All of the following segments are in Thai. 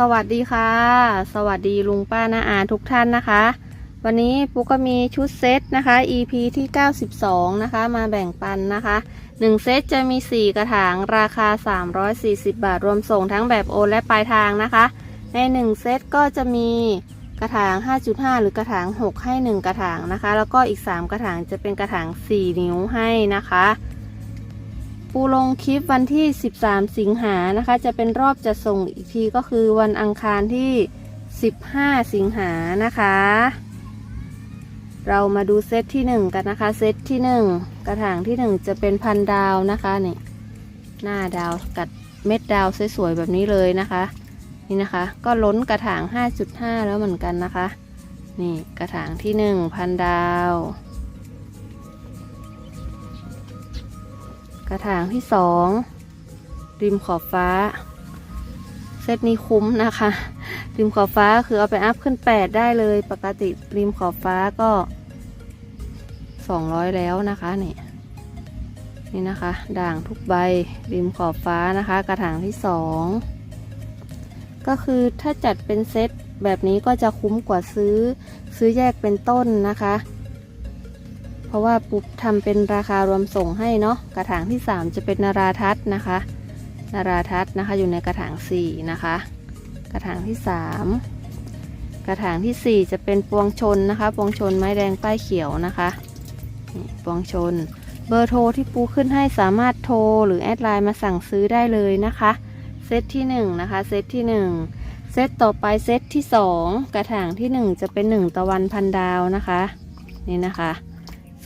สวัสดีค่ะ สวัสดีลุงป้าน้าอาทุกท่านนะคะ วันนี้ปุ๊กก็มีชุดเซตนะคะ EP ที่ 92 นะคะ มาแบ่งปันนะคะ 1 เซตจะมี 4 กระถางราคา 340 บาท รวมส่งทั้งแบบโอนและปลายทางนะคะ ใน 1 เซตก็จะมีกระถาง 5.5 หรือกระถาง 6 ให้ 1 กระถางนะคะ แล้วก็อีก 3 กระถางจะเป็นกระถาง 4 นิ้วให้นะคะ ปูลงคลิปวันที่ 13 สิงหานะคะ จะเป็นรอบจะส่งอีกทีก็คือวันอังคารที่ 15 สิงหานะคะ เรามาดูเซตที่ 1 กันนะคะ เซตที่ 1 กระถางที่ 1 จะเป็นพันดาวนะคะนี่หน้าดาวกัดเม็ดดาวสวยๆแบบนี้เลยนะคะ นี่นะคะ ก็ล้นกระถาง 5.5 แล้วเหมือนกันนะคะ นี่กระถางที่ 1 พันดาว กระถางที่สองริมขอบฟ้า เซตนี้คุ้มนะคะ ริมขอบฟ้าคือเอาไปอัพขึ้น 8 ได้เลย ปกติริมขอบฟ้าก็ 200 แล้วนะคะนี่นี่นะคะ ด่างทุกใบริมขอบฟ้านะคะ กระถางที่สองก็คือถ้าจัดเป็นเซตแบบนี้ก็จะคุ้มกว่าซื้อซื้อแยกเป็นต้นนะคะ เพราะว่าปุ๊บทำเป็นราคารวมส่งให้เนาะกระถางที่ 3 จะเป็นนาราทัศน์นะคะ นาราทัศน์นะคะอยู่ในกระถาง 4 นะคะ กระถางที่ 3 กระถางทีสี่ 4 จะเป็นปวงชนนะคะปวงชนไม้แดงป้ายเขียวนะคะนี่ปวงชน เบอร์โทรที่ปูขึ้นให้สามารถโทรหรือแอดไลน์มาสั่งซื้อได้เลยนะคะเซตที่1นะคะเซตที่ 1 เซตต่อไปเซตที่ 2 กระถางที่ 1 จะเป็น 1 ตะวันพันดาวนะคะ นี่นะคะ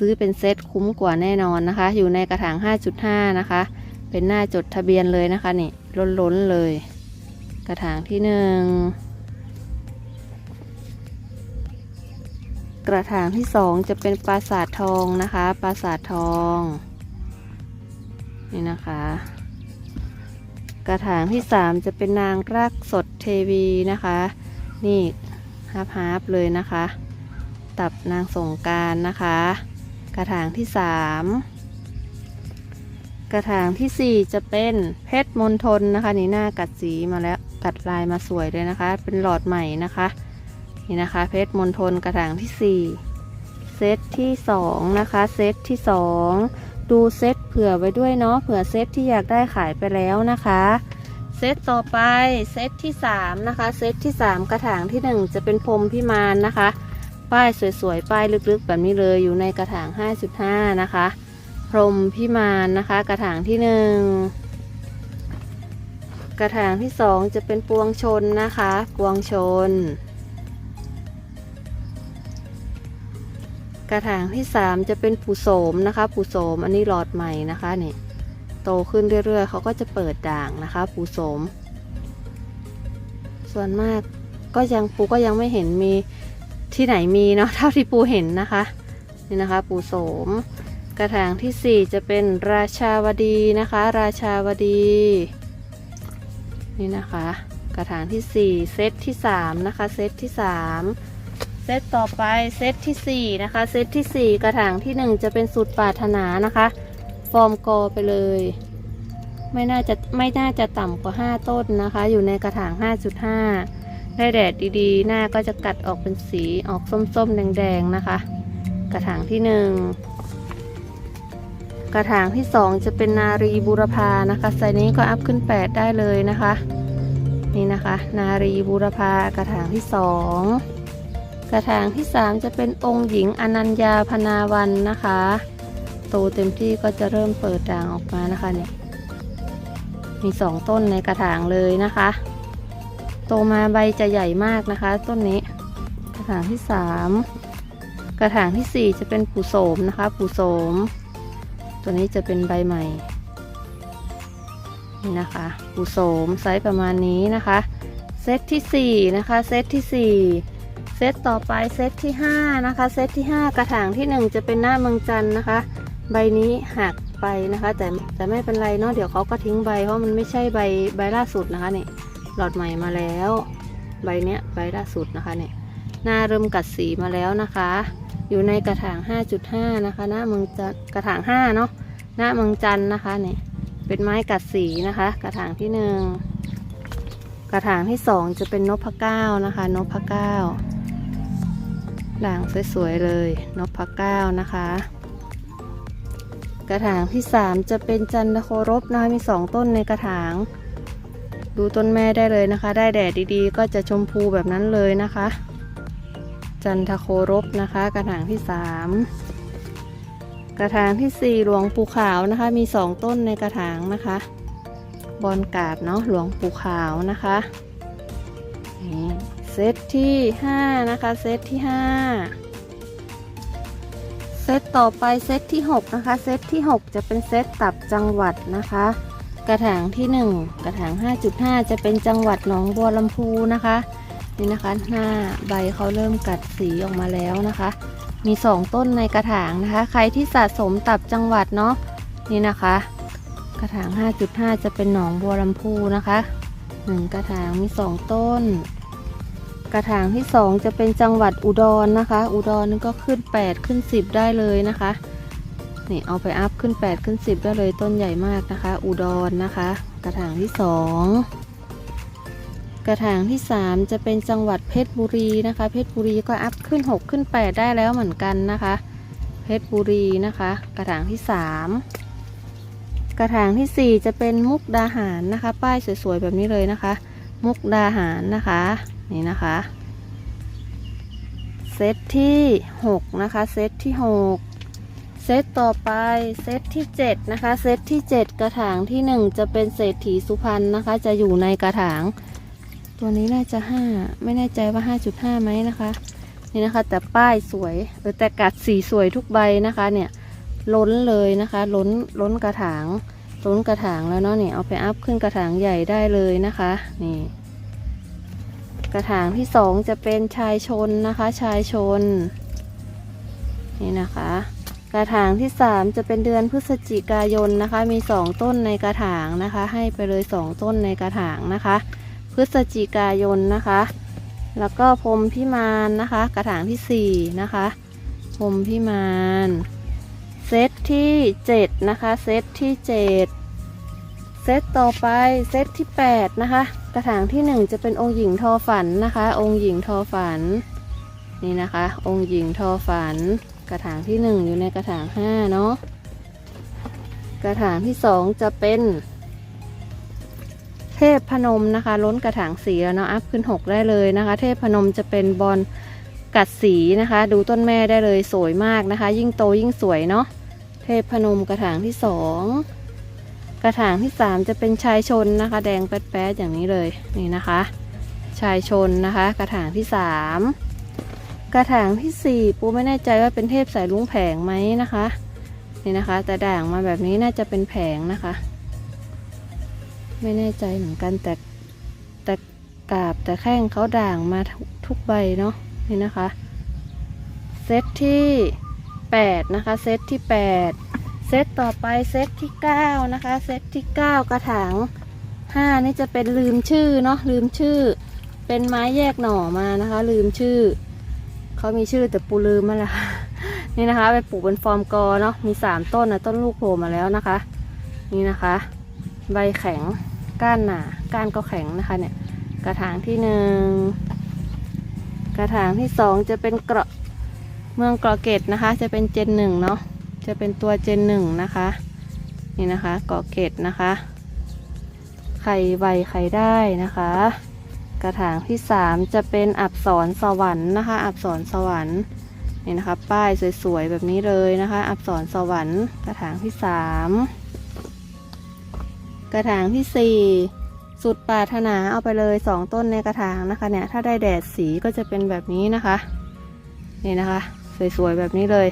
ซื้อเป็นเซตคุ้มกว่าแน่นอนนะคะ อยู่ในกระถาง 5.5 นะคะ เป็นหน้าจดทะเบียนเลยนะคะนี่ล้นๆเลย กระถางที่หนึ่งกระถางที่สองจะเป็นปราสาททองนะคะ ปราสาททองนี่นะคะ กระถางที่สามจะเป็นนางรากสดเทวีนะคะ นี่ฮาร์ฟฮาร์ฟเลยนะคะ ตับนางสงการนะคะ กระถางที่ 3 กระถางทีสี่ 4 จะเป็นเพชรมณฑลนะคะ นี่หน้ากัดสีมาแล้วกัดลายมาสวยเลยนะคะ เป็นหลอดใหม่นะคะ นี่นะคะ เพชรมณฑลกระถางที่ 4 เซตที่ 2 นะคะ เซตที่ 2 ดูเซตเผื่อไว้ด้วยเนาะเผื่อเซตที่อยากได้ขายไปแล้วนะคะเซตต่อไปเซตที่3นะคะเซตที่ 3 กระถางที่ 1 จะเป็นพรมพิมานนะคะ ป้ายสวยๆ ป้ายลึกๆ แบบนี้เลยอยู่ในกระถาง 5.5 นะคะ พรหมพิมานนะคะ กระถางที่ 1 กระถางที่ 2 จะเป็นปวงชนนะคะ ปวงชน กระถางที่ 3 จะเป็นปูโสมนะคะปูโสมอันนี้หลอดใหม่นะคะเนี่ยโตขึ้นเรื่อยๆ เขาก็จะเปิดด่างนะคะ ปูโสม ส่วนมากก็ยังปูก็ยังไม่เห็นมี ที่ไหนมีเนาะเท่าที่ปูเห็นนะคะนี่นะคะ ปูโสม กระถางที่ 4 จะเป็นราชาวดีนะคะ ราชาวดีนี่นะคะ กระถางที่ 4 เซตที่ 3 นะคะ เซตที่ 3 เซตต่อไปเซตที่ 4 นะคะ เซตที่ 4 กระถางที่ 1 จะเป็นสุดปรารถนานะคะ ฟอร์มกอไปเลย ไม่น่าจะไม่น่าจะต่ำกว่า 5 ต้นนะคะ อยู่ในกระถาง 5.5 ได้แดดดีๆ หน้าก็จะกัดออกเป็นสีออกส้มๆ แดงๆ นะคะ กระถางที่หนึ่งกระถางที่สองจะเป็นนารีบูรพานะคะไซส์นี้ก็อัพขึ้น 8 ได้เลยนะคะ นี่นะคะ นารีบูรพากระถางที่สองกระถางที่สามจะเป็นองค์หญิงอนัญญาพนาวันนะคะโตเต็มที่ก็จะเริ่มเปิดด่างออกมานะคะเนี่ยมีสองต้นในกระถางเลยนะคะ โตมาใบจะใหญ่มากนะคะ ต้นนี้ กระถางที่สามกระถางที่สี่จะเป็นปูโสมนะคะปูโสม ตัวนี้จะเป็นใบใหม่นี่นะคะปูโสมไซส์ประมาณนี้นะคะ เซตที่สี่นะคะ เซตที่สี่เซตต่อไปเซตที่ห้านะคะ เซตที่ห้ากระถางที่หนึ่งจะเป็นหน้าเมืองจันนะคะ ใบนี้หักไปนะคะ แต่แต่ไม่เป็นไรเนาะเดี๋ยวเขาก็ทิ้งใบเพราะมันไม่ใช่ใบใบล่าสุดนะคะนี่ หลอดใหม่มาแล้ว ใบเนี้ยใบล่าสุดนะคะเนี่ยหน้าเริ่มกัดสีมาแล้วนะคะ อยู่ในกระถาง 5.5 นะคะ หน้าเมืองจันกระถาง 5 เนาะหน้าเมืองจันนะคะเนี่ยเป็นไม้กัดสีนะคะ กระถางที่หนึ่งกระถางที่สองจะเป็นนพเก้านะคะนพเก้าด่างสวยๆเลยนพเก้านะคะ กระถางที่สามจะเป็นจันทโครบนะคะมีสองต้นในกระถาง ดูต้นแม่ได้เลยนะคะ ได้แดดดีๆ ก็จะชมพูแบบนั้นเลยนะคะ จันทโครบนะคะ กระถางที่สามกระถางที่สี่หลวงปูขาวนะคะ มีสองต้นในกระถางนะคะ บอลกาดเนาะหลวงปูขาวนะคะเซตที่ห้านะคะ เซตที่ห้าเซตต่อไปเซตที่หกนะคะ เซตที่หกจะเป็นเซตตับจังหวัดนะคะ กระถางที่หนึ่งกระถาง 5.5 จะเป็นจังหวัดหนองบัวลำพูนะคะ นี่นะคะหน้าใบเขาเริ่มกัดสีออกมาแล้วนะคะ มีสองต้นในกระถางนะคะ ใครที่สะสมตับจังหวัดเนาะนี่นะคะ กระถาง 5.5 จะเป็นหนองบัวลำพูนะคะหนึ่งกระถางมีสองต้น กระถางที่สองจะเป็นจังหวัดอุดรนะคะ อุดรนี่ก็ขึ้น 8 ขึ้น 10 ได้เลยนะคะ นี่เอาไปอัพขึ้น 8 ขึ้น 10 ได้เลยต้นใหญ่มากนะคะ อุดรนะคะ กระถางที่ 2 กระถางที่ 3 จะเป็นจังหวัดเพชรบุรีนะคะ เพชรบุรีก็อัพขึ้น 6 ขึ้น 8 ได้แล้วเหมือนกันนะคะ เพชรบุรีนะคะ กระถางที่ 3 กระถางที่ 4 จะเป็นมุกดาหารนะคะ ป้ายสวยๆแบบนี้เลยนะคะ มุกดาหารนะคะนี่นะคะเซตที่ 6 นะคะ เซตที่ 6 เซตต่อไปเซตที่ 7 นะคะ เซตที่ 7 กระถางที่ 1 จะเป็นเศรษฐีสุพรรณนะคะ จะอยู่ในกระถาง ตัวนี้น่าจะ 5 ไม่แน่ใจว่า 5.5ไหมนะคะ นี่นะคะ แต่ป้ายสวยเออแต่กัดสีสวยทุกใบนะคะเนี่ยล้นเลยนะคะล้นล้นกระถางล้นกระถางแล้วเนาะเนี่ยเอาไปอัพขึ้นกระถางใหญ่ได้เลยนะคะนี่กระถางที่สองจะเป็นชายชนนะคะ ชายชน นี่นะคะ กระถางที่สามจะเป็นเดือนพฤศจิกายนนะคะ มีสองต้นในกระถางนะคะ ให้ไปเลยสองต้นในกระถางนะคะ พฤศจิกายนนะคะ แล้วก็พรมพิมานนะคะ กระถางที่สี่นะคะพรมพิมานเซตที่เจ็ดนะคะเซตที่เจ็ดเซตต่อไปเซตที่แปดนะคะ กระถางที่หนึ่งจะเป็นองค์หญิงทอฝันนะคะ องค์หญิงทอฝันนี่นะคะ องค์หญิงทอฝัน กระถางที่หนึ่งอยู่ในกระถางห้าเนาะกระถางที่สองจะเป็น เทพพนมนะคะ ล้นกระถางสีแล้วเนาะอัพขึ้นหกได้เลยนะคะ เทพพนมจะเป็นบอลกัดสีนะคะ ดูต้นแม่ได้เลยสวยมากนะคะ ยิ่งโตยิ่งสวยเนาะเทพพนมกระถางที่สองกระถางที่สามจะเป็นชายชนนะคะ แดงแป๊ดๆอย่างนี้เลยนี่นะคะ ชายชนนะคะ กระถางที่สาม กระถางที่สี่ปูไม่แน่ใจว่าเป็นเทพสายลุงแผงไหมนะคะ นี่นะคะ แต่ด่างมาแบบนี้น่าจะเป็นแผงนะคะ ไม่แน่ใจเหมือนกันแต่แต่กาบแต่แข้งเขาด่างมาทุกทุกใบเนาะนี่นะคะ เซตที่แปดนะคะ เซตที่แปดเซตต่อไปเซตที่เก้านะคะ เซตที่เก้ากระถางห้านี่จะเป็นลืมชื่อเนาะลืมชื่อ เป็นไม้แยกหน่อมานะคะ ลืมชื่อ เขามีชื่อแต่ปูลืมมาละนี่นะคะ ไปปลูกเป็นฟอร์มกอเนาะมีสามต้นนะต้นลูกโผล่มาแล้วนะคะ นี่นะคะ ใบแข็งก้านหนาก้านก็แข็งนะคะเนี่ยกระถางที่หนึ่งกระถางที่สองจะเป็นเกราะเมืองเกราะเกตนะคะ จะเป็นเจนหนึ่งเนาะจะเป็นตัวเจนหนึ่งนะคะ นี่นะคะเกราะเกตนะคะ ไข่ใบไข่ได้นะคะ กระถางที่สามจะเป็นอับสรสวรรค์นะคะ อับสรสวรรค์นี่นะคะ ป้ายสวยๆแบบนี้เลยนะคะ อับสรสวรรค์กระถางที่สามกระถางที่สี่สุดปรารถนาเอาไปเลยสองต้นในกระถางนะคะเนี่ยถ้าได้แดดสีก็จะเป็นแบบนี้นะคะนี่นะคะ สวยๆแบบนี้เลย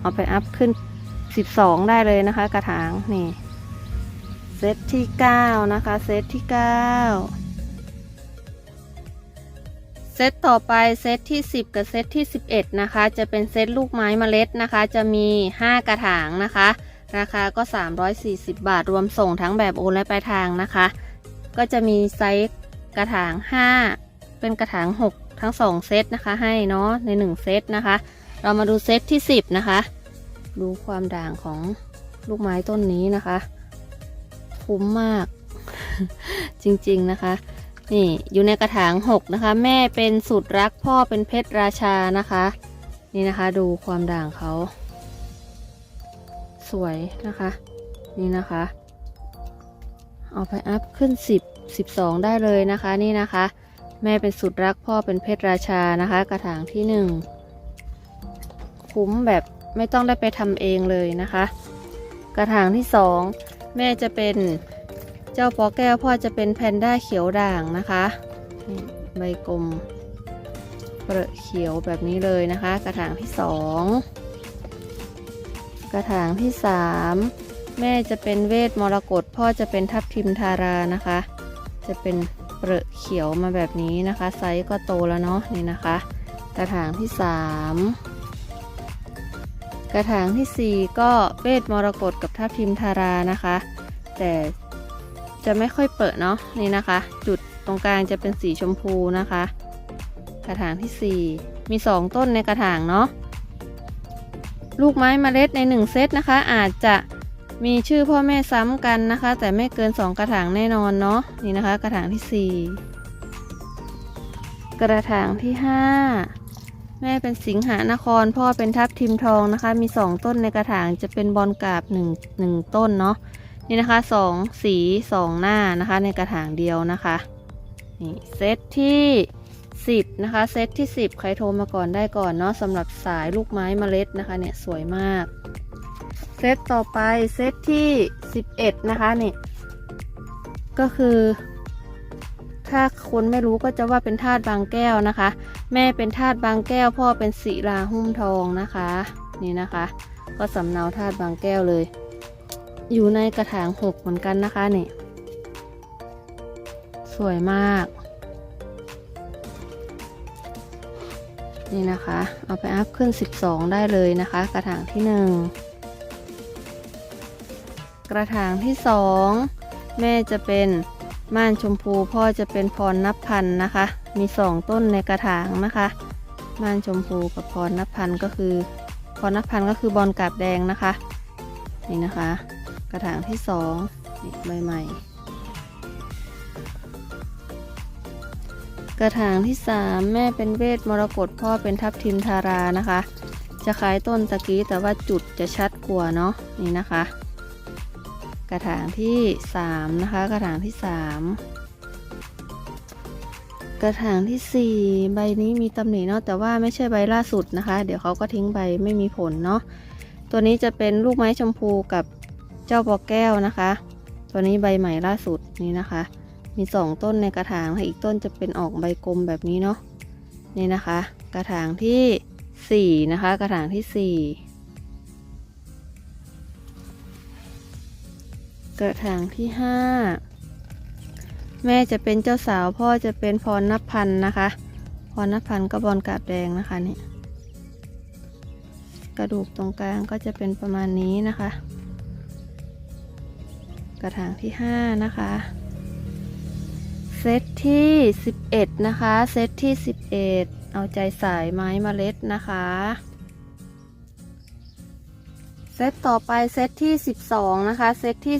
เอาไปอัพขึ้นสิบสองได้เลยนะคะ กระถางนี่เซตที่เก้านะคะ เซตที่เก้า เซตต่อไปเซตที่ 10 กับเซตที่ 11 นะคะ จะเป็นเซตลูกไม้เมล็ดนะคะ จะมี 5 กระถางนะคะ ราคาก็ 340 บาทรวมส่งทั้งแบบโอนและปลายทางนะคะ ก็จะมีไซส์กระถาง 5 เป็นกระถาง 6 ทั้ง 2 เซตนะคะ ให้เนาะใน 1 เซตนะคะ เรามาดูเซตที่ 10 นะคะ ดูความด่างของลูกไม้ต้นนี้นะคะ คุ้มมากจริงๆนะคะ นี่อยู่ในกระถางหกนะคะ แม่เป็นสุดรักพ่อเป็นเพชรราชานะคะ นี่นะคะดูความด่างเขาสวยนะคะ นี่นะคะ เอาไปอัพขึ้น10 12ได้เลยนะคะนี่นะคะ แม่เป็นสุดรักพ่อเป็นเพชรราชานะคะ กระถางที่1คุ้มแบบไม่ต้องได้ไปทำเองเลยนะคะ กระถางที่2แม่จะเป็น เจ้าปอแก้วพ่อจะเป็นแพนด้าเขียวด่างนะคะใบกลมเปรอะเขียวแบบนี้เลยนะคะ กระถางที่2กระถางที่3แม่จะเป็นเวทมรกตพ่อจะเป็นทับทิมทารานะคะ จะเป็นเปรอะเขียวมาแบบนี้นะคะ ไซส์ก็โตแล้วเนาะนี่นะคะ กระถางที่3กระถางที่สี่ก็เวทมรกตกับทับทิมทารานะคะ แต่ จะไม่ค่อยเปิดเนาะนี่นะคะ จุดตรงกลางจะเป็นสีชมพูนะคะ กระถางที่ 4 มี 2 ต้นในกระถางเนาะลูกไม้เมล็ดใน 1 เซตนะคะ อาจจะมีชื่อพ่อแม่ซ้ำกันนะคะ แต่ไม่เกิน 2 กระถางแน่นอนเนาะนี่นะคะ กระถางที่ 4 กระถางที่ 5แม่เป็นสิงหานคร พ่อเป็นทับทิมทองนะคะ มี 2 ต้นในกระถางจะเป็นบอลกาบ1 1ต้นเนาะ นี่นะคะ2สี2หน้านะคะในกระถางเดียวนะคะนี่เซตที่ 10 นะคะ เซตที่ 10 ใครโทรมาก่อนได้ก่อนเนาะสำหรับสายลูกไม้เมล็ดนะคะเนี่ยสวยมาก เซตต่อไปเซตที่ 11 นะคะนี่ก็คือ ถ้าคนไม่รู้ก็จะว่าเป็นธาตุบางแก้วนะคะ แม่เป็นธาตุบางแก้ว พ่อเป็นศิลาหุ้มทองนะคะ นี่นะคะ ก็สำเนาธาตุบางแก้วเลย อยู่ในกระถางหกเหมือนกันนะคะนี่ สวยมาก นี่นะคะ เอาไปอัพขึ้น 12 ได้เลยนะคะ กระถางที่ 1 กระถางที่ 2 แม่จะเป็นม่านชมพูพ่อจะเป็นพรนับพันนะคะ มีสองต้นในกระถางนะคะม่านชมพูกับพรนับพันก็คือพรนับพันก็คือบอลกาบแดงนะคะ นี่นะคะ ระถางที่สองนี่ใบใหม่ กระถางที่สามแม่เป็นเวทมรกตพ่อเป็นทับทิมทารานะคะ จะคล้ายต้นตะกี้แต่ว่าจุดจะชัดกว่าเนาะนี่นะคะ กระถางที่สามนะคะ กระถางที่สามกระถางที่สี่ใบนี้มีตำหนิเนาะแต่ว่าไม่ใช่ใบล่าสุดนะคะ เดี๋ยวเขาก็ทิ้งใบไม่มีผลเนาะตัวนี้จะเป็นลูกไม้ชมพูกับ เจ้าปอแก้วนะคะ ตัวนี้ใบใหม่ล่าสุดนี่นะคะ มีสองต้นในกระถางค่ะอีกต้นจะเป็นออกใบกลมแบบนี้เนาะนี่นะคะ กระถางที่สี่นะคะ กระถางที่สี่กระถางที่ห้าแม่จะเป็นเจ้าสาวพ่อจะเป็นพรนับพันธ์นะคะ พรนับพันธ์ก็บอลกาบแดงนะคะเนี่ยกระดูกตรงกลางก็จะเป็นประมาณนี้นะคะ ระถางที่ห้านะคะ เซตที่สิบเอ็ดนะคะ เซตที่สิบเอ็ดเอาใจสายไม้เมล็ดนะคะ เซตต่อไปเซตที่ 12 นะคะ เซตที่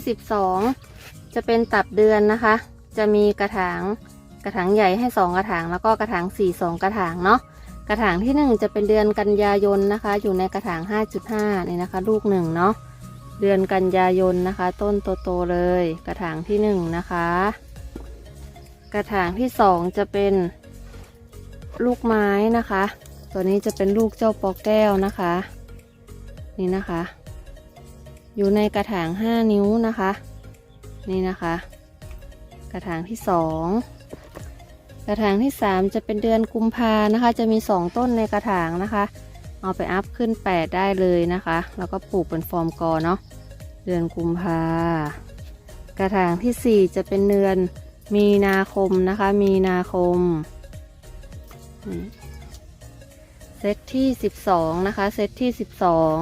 12 จะเป็นตับเดือนนะคะ จะมีกระถางกระถางใหญ่ให้ 2 กระถางแล้วก็กระถาง4 2กระถางเนาะกระถางที่ 1 จะเป็นเดือนกันยายนนะคะ อยู่ในกระถาง 5.5 นี่นะคะ ลูกหนึ่งเนาะ เดือนกันยายนนะคะ ต้นโตๆเลย กระถางที่1นะคะ กระถางที่2จะเป็นลูกไม้นะคะ ตัวนี้จะเป็นลูกเจ้าปอแก้วนะคะ นี่นะคะ อยู่ในกระถาง5นิ้วนะคะ นี่นะคะ กระถางที่2กระถางที่3จะเป็นเดือนกุมภานะคะ จะมี2ต้นในกระถางนะคะ เอาไปอัพขึ้น 8 ได้เลยนะคะ แล้วก็ปลูกเป็นฟอร์มกอเนาะเดือนกุมภากระถางที่ 4 จะเป็นเดือนมีนาคมนะคะ มีนาคมเซตที่ 12 นะคะ เซตที่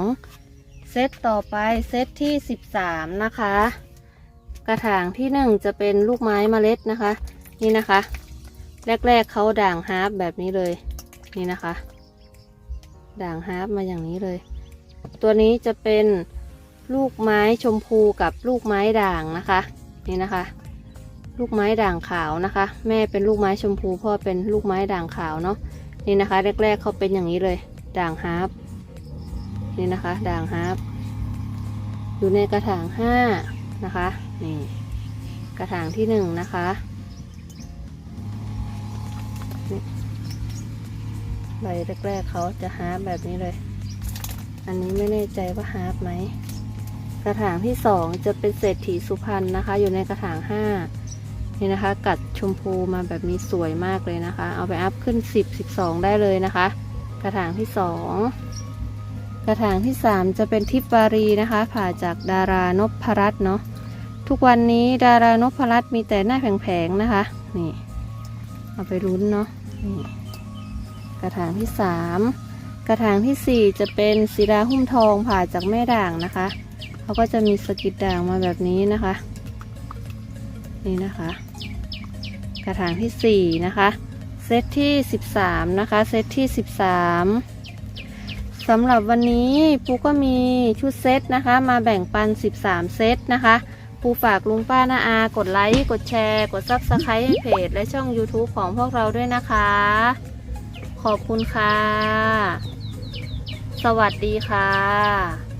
12 เซตต่อไปเซตที่ 13 นะคะ กระถางที่ 1 จะเป็นลูกไม้เมล็ดนะคะ นี่นะคะ แรก ๆเขาด่างฮาร์ปแบบนี้เลย นี่นะคะ ด่างฮาร์ปมาอย่างนี้เลย ตัวนี้จะเป็นลูกไม้ชมพูกับลูกไม้ด่างนะคะ นี่นะคะ ลูกไม้ด่างขาวนะคะ แม่เป็นลูกไม้ชมพูพ่อเป็นลูกไม้ด่างขาวเนาะนี่นะคะ แรกๆเขาเป็นอย่างนี้เลย ด่างฮาร์ปนี่นะคะ ด่างฮาร์ปอยู่ในกระถางห้านะคะนี่กระถางที่หนึ่งนะคะ ใบแรกๆเขาจะฮาร์ปแบบนี้เลย อันนี้ไม่แน่ใจว่าฮาร์ปไหม กระถางที่สองจะเป็นเศรษฐีสุพรรณนะคะ อยู่ในกระถางห้านี่นะคะ กัดชมพูมาแบบนี้สวยมากเลยนะคะ เอาไปอัพขึ้น 10 12 ได้เลยนะคะ กระถางที่สองกระถางที่สามจะเป็นทิพวารีนะคะ ผ่าจากดารานพรัตน์เนาะทุกวันนี้ดารานพรัตน์มีแต่หน้าแผงๆนะคะ นี่ เอาไปลุ้นเนาะนี่ กระถางที่สามกระถางที่สี่จะเป็นศิลาหุ้มทองผ่าจากแม่ด่างนะคะเขาก็จะมีสกิดด่างมาแบบนี้นะคะ นี่นะคะ กระถางที่ 4 นะคะ เซตที่ 13 นะคะ เซตที่ 13สำหรับวันนี้ปูก็มีชุดเซตนะคะ มาแบ่งปัน 13 เซตนะคะ ปูฝากลุงป้านาอา กดไลค์ กดแชร์ กดซับสไครต์ให้เพจ และช่อง YouTube ของพวกเราด้วยนะคะ ขอบคุณค่ะ สวัสดีค่ะ